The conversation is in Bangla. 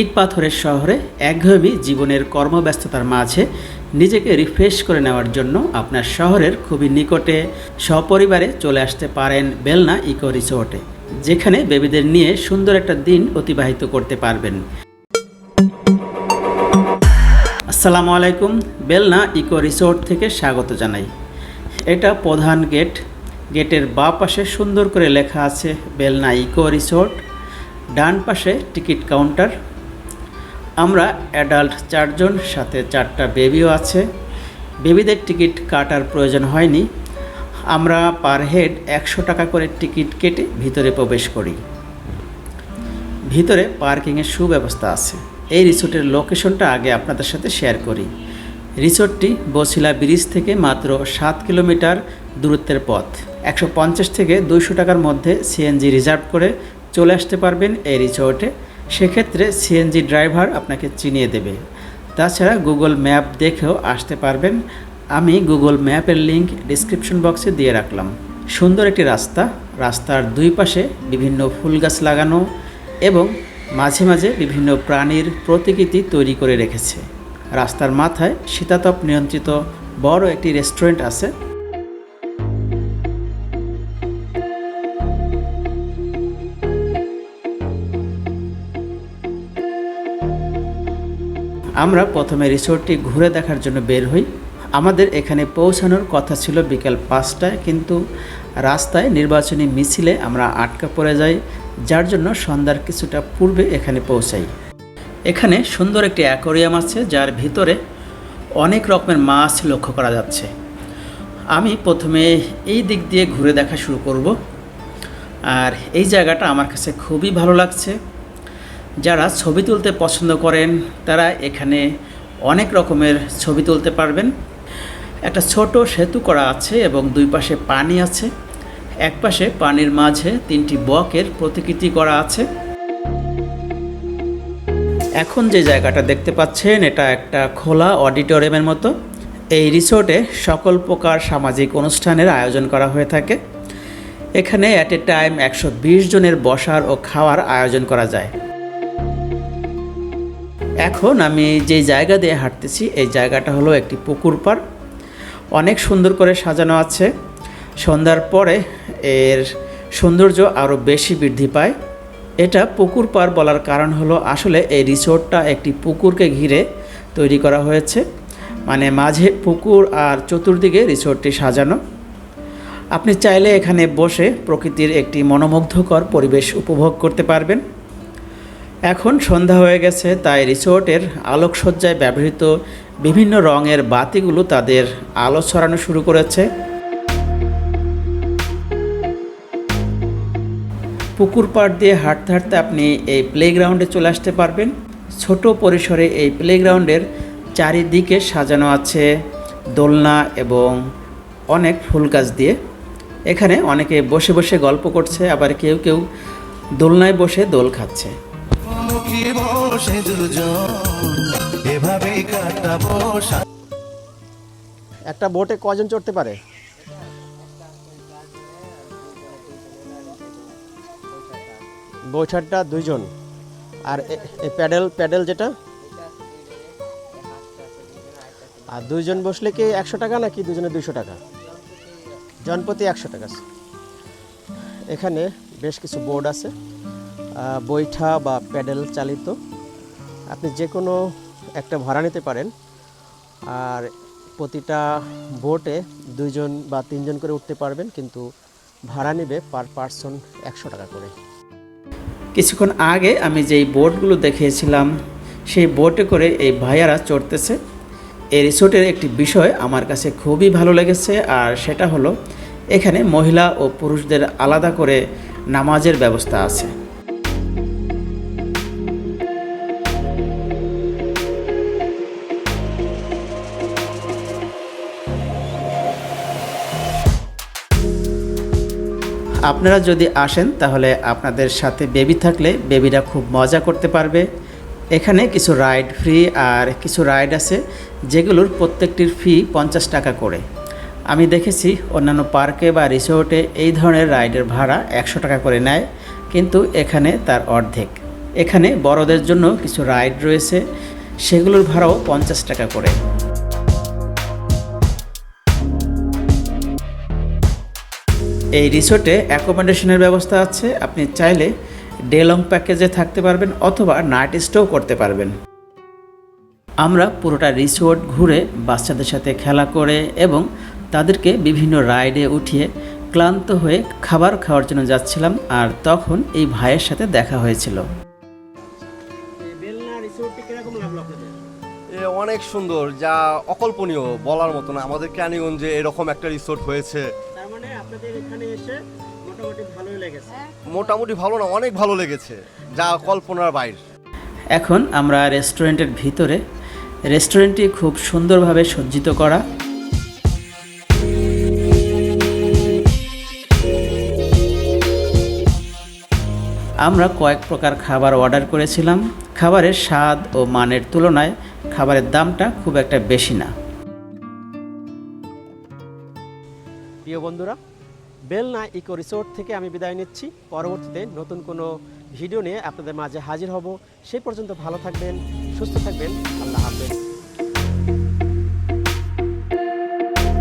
ইট পাথরের শহরে একঘেয়েমি জীবনের কর্মব্যস্ততার মাঝে নিজেকে রিফ্রেশ করে নেওয়ার জন্য আপনার শহরের খুবই নিকটে সপরিবারে চলে আসতে পারেন বেলনা ইকো রিসোর্টে, যেখানে বেবিদের নিয়ে সুন্দর একটা দিন অতিবাহিত করতে পারবেন। আসসালামু আলাইকুম, বেলনা ইকো রিসোর্ট থেকে স্বাগত জানাই। এটা প্রধান গেট, গেটের বা পাশে সুন্দর করে লেখা আছে বেলনা ইকো রিসোর্ট, ডান পাশে টিকিট কাউন্টার আমরা অ্যাডাল্ট চারজন, সাথে চারটা বেবিও আছে। বেবিদের টিকিট কাটার প্রয়োজন হয়নি। আমরা পার হেড একশো টাকা করে টিকিট কেটে ভিতরে প্রবেশ করি। ভিতরে পার্কিংয়ের সুব্যবস্থা আছে। এই রিসোর্টের লোকেশনটা আগে আপনাদের সাথে শেয়ার করি। রিসোর্টটি বসিলা ব্রিজ থেকে মাত্র সাত কিলোমিটার দূরত্বের পথ। একশো পঞ্চাশ থেকে দুইশো টাকার মধ্যে সিএনজি রিজার্ভ করে চলে আসতে পারবেন এই রিসোর্টে। সেক্ষেত্রে সিএনজি ড্রাইভার আপনাকে চিনিয়ে দেবে। তাছাড়া গুগল ম্যাপ দেখেও আসতে পারবেন। আমি গুগল ম্যাপের লিঙ্ক ডিসক্রিপশন বক্সে দিয়ে রাখলাম। সুন্দর একটি রাস্তা, রাস্তার দুই পাশে বিভিন্ন ফুল গাছ লাগানো এবং মাঝে মাঝে বিভিন্ন প্রাণীর প্রতিকৃতি তৈরি করে রেখেছে। রাস্তার মাথায় শীতাতপ নিয়ন্ত্রিত বড় একটি রেস্টুরেন্ট আছে। আমরা প্রথমে রিসোর্টটি ঘুরে দেখার জন্য বের হই। আমাদের এখানে পৌঁছানোর কথা ছিল বিকাল পাঁচটায়, কিন্তু রাস্তায় নির্বাচনী মিছিলে আমরা আটকা পড়ে যাই, যার জন্য সন্ধ্যার কিছুটা পূর্বে এখানে পৌঁছাই। এখানে সুন্দর একটি অ্যাকোরিয়াম আছে, যার ভিতরে অনেক রকমের মাছ লক্ষ্য করা যাচ্ছে। আমি প্রথমে এই দিক দিয়ে ঘুরে দেখা শুরু করব। আর এই জায়গাটা আমার কাছে খুবই ভালো লাগছে। যারা ছবি তুলতে পছন্দ করেন, তারা এখানে অনেক রকমের ছবি তুলতে পারবেন। একটা ছোট সেতু করা আছে এবং দুই পাশে পানি আছে। এক পাশে পানির মাঝে তিনটি বকের প্রতিকৃতি করা আছে। এখন যে জায়গাটা দেখতে পাচ্ছেন, এটা একটা খোলা অডিটোরিয়ামের মতো। এই রিসোর্টে সকল প্রকার সামাজিক অনুষ্ঠানের আয়োজন করা হয়ে থাকে। এখানে অ্যাট এ টাইম একশো বিশ জনের বসার ও খাওয়ার আয়োজন করা যায়। এখন আমি যে জায়গা দিয়ে হাঁটতেছি, এই জায়গাটা হলো একটি পুকুর পাড়। অনেক সুন্দর করে সাজানো আছে। সন্ধ্যার পরে এর সৌন্দর্য আরও বেশি বৃদ্ধি পায়। এটা পুকুর পাড় বলার কারণ হলো আসলে এই রিসোর্টটা একটি পুকুরকে ঘিরে তৈরি করা হয়েছে। মানে মাঝে পুকুর আর চতুর্দিকে রিসোর্টটি সাজানো। আপনি চাইলে এখানে বসে প্রকৃতির একটি মনোমুগ্ধকর পরিবেশ উপভোগ করতে পারবেন। এখন সন্ধ্যা হয়ে গেছে, তাই রিসোর্টের আলোকসজ্জায় ব্যবহৃত বিভিন্ন রঙের বাতিগুলো তাদের আলো ছড়ানো শুরু করেছে। পুকুর পাড় দিয়ে হাঁটতে হাঁটতে আপনি এই প্লেগ্রাউন্ডে চলে আসতে পারবেন। ছোট পরিসরে এই প্লেগ্রাউন্ডের চারিদিকে সাজানো আছে দোলনা এবং অনেক ফুল গাছ দিয়ে। এখানে অনেকে বসে বসে গল্প করছে, আবার কেউ কেউ দোলনায় বসে দোল খাচ্ছে। মুখী বসে দুজন? একটা বোটে কজন চড়তে পারে? বৈঠারটা দুইজন। আর প্যাডেল প্যাডেল যেটা? আর দুইজন বসলে কি একশো টাকা নাকি দুজনে দুইশো টাকা? জনপ্রতি একশো টাকা। এখানে বেশ কিছু বোর্ড আছে। বৈঠা বা প্যাডেল চালিত। আপনি যে কোনো একটা ভাড়া নিতে পারেন। আর প্রতিটা বোটে দুইজন বা তিনজন করে উঠতে পারবেন, কিন্তু ভাড়া নেবে পার পার্সন একশো টাকা করে। কিছুক্ষণ আগে আমি যেই বোটগুলো দেখিয়েছিলাম, সেই বোটে করে এই ভাইয়ারা চড়তেছে। এই রিসোর্টের একটি বিষয় আমার কাছে খুবই ভালো লেগেছে, আর সেটা হলো, এখানে মহিলা ও পুরুষদের আলাদা করে নামাজের ব্যবস্থা আছে। আপনারা যদি আসেন, তাহলে আপনাদের সাথে বেবি থাকলে বেবিরা খুব মজা করতে পারবে। এখানে কিছু রাইড ফ্রি আর কিছু রাইড আছে, যেগুলোর প্রত্যেকটির ফি পঞ্চাশ টাকা করে। আমি দেখেছি অন্যান্য পার্কে বা রিসোর্টে এই ধরনের রাইডের ভাড়া একশো টাকা করে নেয়, কিন্তু এখানে তার অর্ধেক। এখানে বড়দের জন্য কিছু রাইড রয়েছে, সেগুলোর ভাড়াও পঞ্চাশ টাকা করে। এই রিসোর্টে অ্যাকোমোডেশনের ব্যবস্থা আছে। আপনি চাইলে ডে লং প্যাকেজে থাকতে পারবেন অথবা নাইট স্টেও করতে পারবেন। আমরা পুরোটা রিসোর্ট ঘুরে বাচ্চাদের সাথে খেলা করে এবং তাদেরকে বিভিন্ন রাইডে উঠিয়ে ক্লান্ত হয়ে খাবার খাওয়ার জন্য যাচ্ছিলাম আর তখন এই ভাইয়ের সাথে দেখা হয়েছিল। এ অনেক সুন্দর যা অকল্পনীয় বলার মতো না। আমাদের ক্যানিগঞ্জে এরকম একটা রিসোর্ট হয়েছে। আপনাদের এখানে এসে মোটামুটি ভালোই লেগেছে। মোটামুটি ভালো না অনেক ভালো লেগেছে যা কল্পনার বাইরে। এখন আমরা রেস্টুরেন্টের ভিতরে রেস্টুরেন্টটি খুব সুন্দরভাবে সজ্জিত করা। আমরা কয়েক প্রকার খাবার অর্ডার করেছিলাম। খাবারের স্বাদ ও মানের তুলনায় খাবারের দামটা খুব একটা বেশি না। প্রিয় বন্ধুরা বেলনা ইকো রিসোর্ট থেকে আমি বিদায় নিচ্ছি। পরবর্তীতে নতুন কোনো ভিডিও নিয়ে আপনাদের মাঝে হাজির হব। সেই পর্যন্ত ভালো থাকবেন, সুস্থ থাকবেন। আল্লাহ হাফেজ।